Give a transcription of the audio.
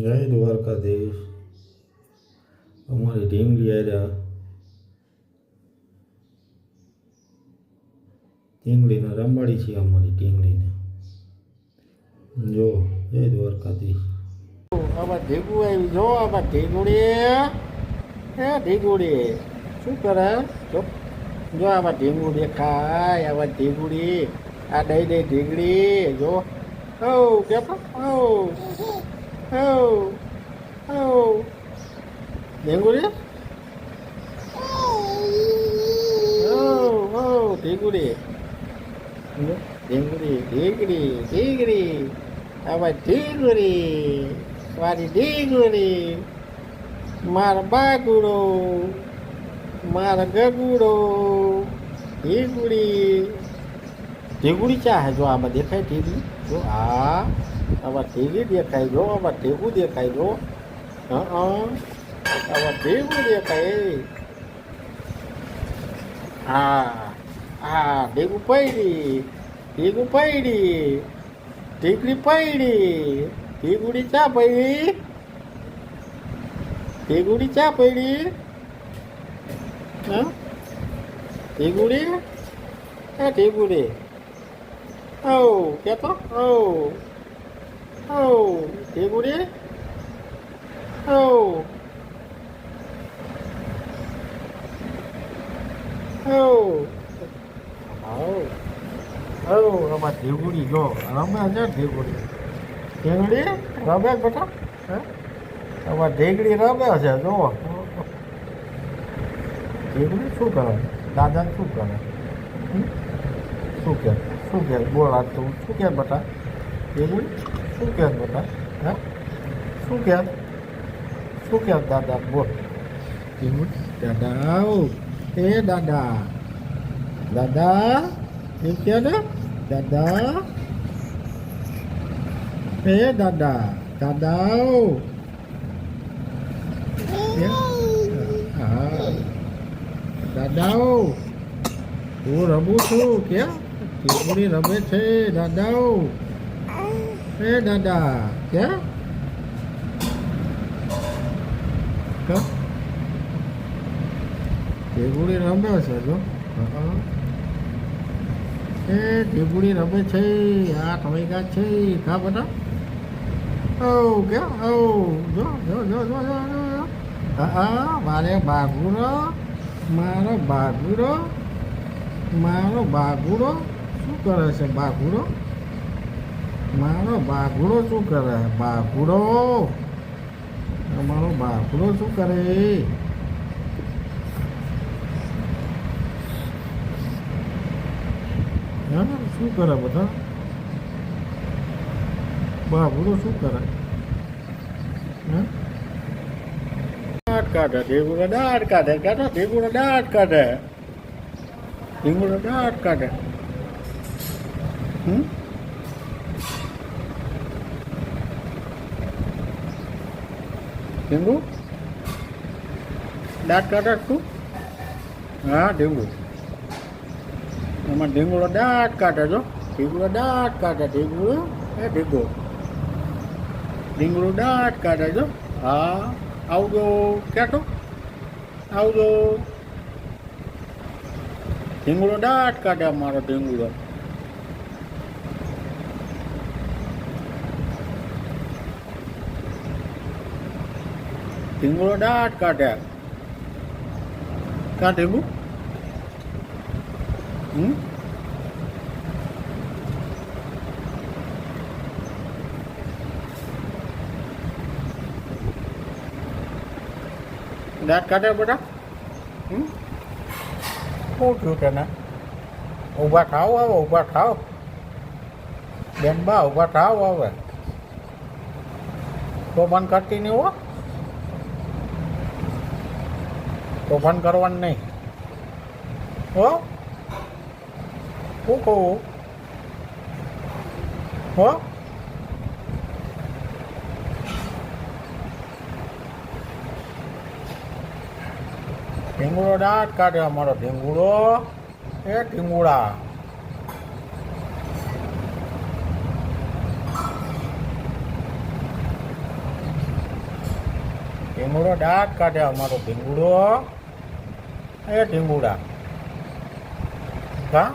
જય દ્વારકાધીશ. અમારી ઢીંગલી આવ્યા. ટીંગળીને રમાડી છે અમારી ટીંગળીને જો, જય દ્વારકાધીશ. આમાં ઢીગું આવી, જો આમાં ઢીગુડી હે ઢીગુડી શું કરે? જો જો આમાં ઢીંગું ખાય આમાં ઢીગુડી. આ દઈ દઈ ઢીંગડી, જો. ઓ કે હો ઢીંગુડી હો હો ઢીંગુડી જો, ઢીંગડી ઢીંગડી ઢીંગડી આમાં ઢીંગડી. મારી ઢીંગડી. મારા બાગુડો મારા ગગુડો. ઢીંગડી ચા જો આમાં દેખાય ઢીંગડી. જો આ આમાં ઢીંગડી દેખાય જો આમાં ઢીંગું દેખાય જો. હા, આમાં ઢીંગું દેખાય. હા હા ભેગું પૈડી ભેગું પૈડી ઢીકડી પૈડી ભેગુડી ચા પૈડી ભેગુડી ચા પૈડી હા ઢીંગુડી હે ઢીંગુડી ઓ, કેતો? ઓ. ઓ ઢીંગુડી ઓ ઓ આવ આવ રમા ઢીંગુડી જો. રમે છે દેવગુડી ઢીંગડી રમે બેટા? હે? આમાં ઢેગડી રમે છે, જો. ઢીંગડી શું કરે? દાદા શું કરે? શું કે? શું કે? બોલ તું. શું કે બેટા? ઢીંગડી શું કહેવાય બેટા હે? શું કહેવાય શું કહેવાય દાદા? બોલ. ઢીંગડી દાદા આવ એ દાદા. દાદા એ કે દાદા. એ દાદા દાદા એ, હા. દાદા હું રમું છું. ક્યાં ચીમડી રમે છે દાદા એ દાદા કે? ઢીંગુડી રમે છે જો. એ ઢીંગુડી રમે છે આઠ વાગ્યા છે કા બધા ઓ કે ઓ જો જો જો જો જો જો મારે બાગુરો મારો બાગુરો મારો બાગુરો શું કરે છે બાગુરો મારો બાગુરો શું કરે? છે મારો બાગુરો શું કરે? શું કરે બધા? બાબુડો શું કરે? દાંત કાઢે ઢીંગુડો દાંત કાઢે, કાઢો ઢીંગુડો દાંત કાઢે. ઢીંગુડો દાંત કાઢે. હમ? ઢીંગુ દાંત કાઢે તું? હા ઢીંગુ એમાં ઢીંગુડો દાંત કાઢે જો ઢીંગુડો દાંત કાઢે ઢીંગુડો એ ઢીંગો. ઢીંગુડો દાંત કાઢે જો હા. આવજો. કેટો આવજો. ઢીંગુડો દાંત કાઢે મારો ઢીંગુડો ઢીંગુડો દાંત કાઢે. કાં ઢીંગુ હમ? દાંત કાઢ્યા હમ? શું થયું તને? ઊભા થાવ આવે ઊભા થાવ. બેન બા, ઊભા થાવ આવે તો મન કરતી નહીં હો. તોફાન કરવાનું નહીં. હો? શું કહું? હો? ઢીંગુડો દાંત કાઢે અમારો ઢીંગુડો. એ ઢીંગુડા. ટીંગુડો દાંત કાઢે અમારો ટીંગુડો એ ટીંગુડા કા?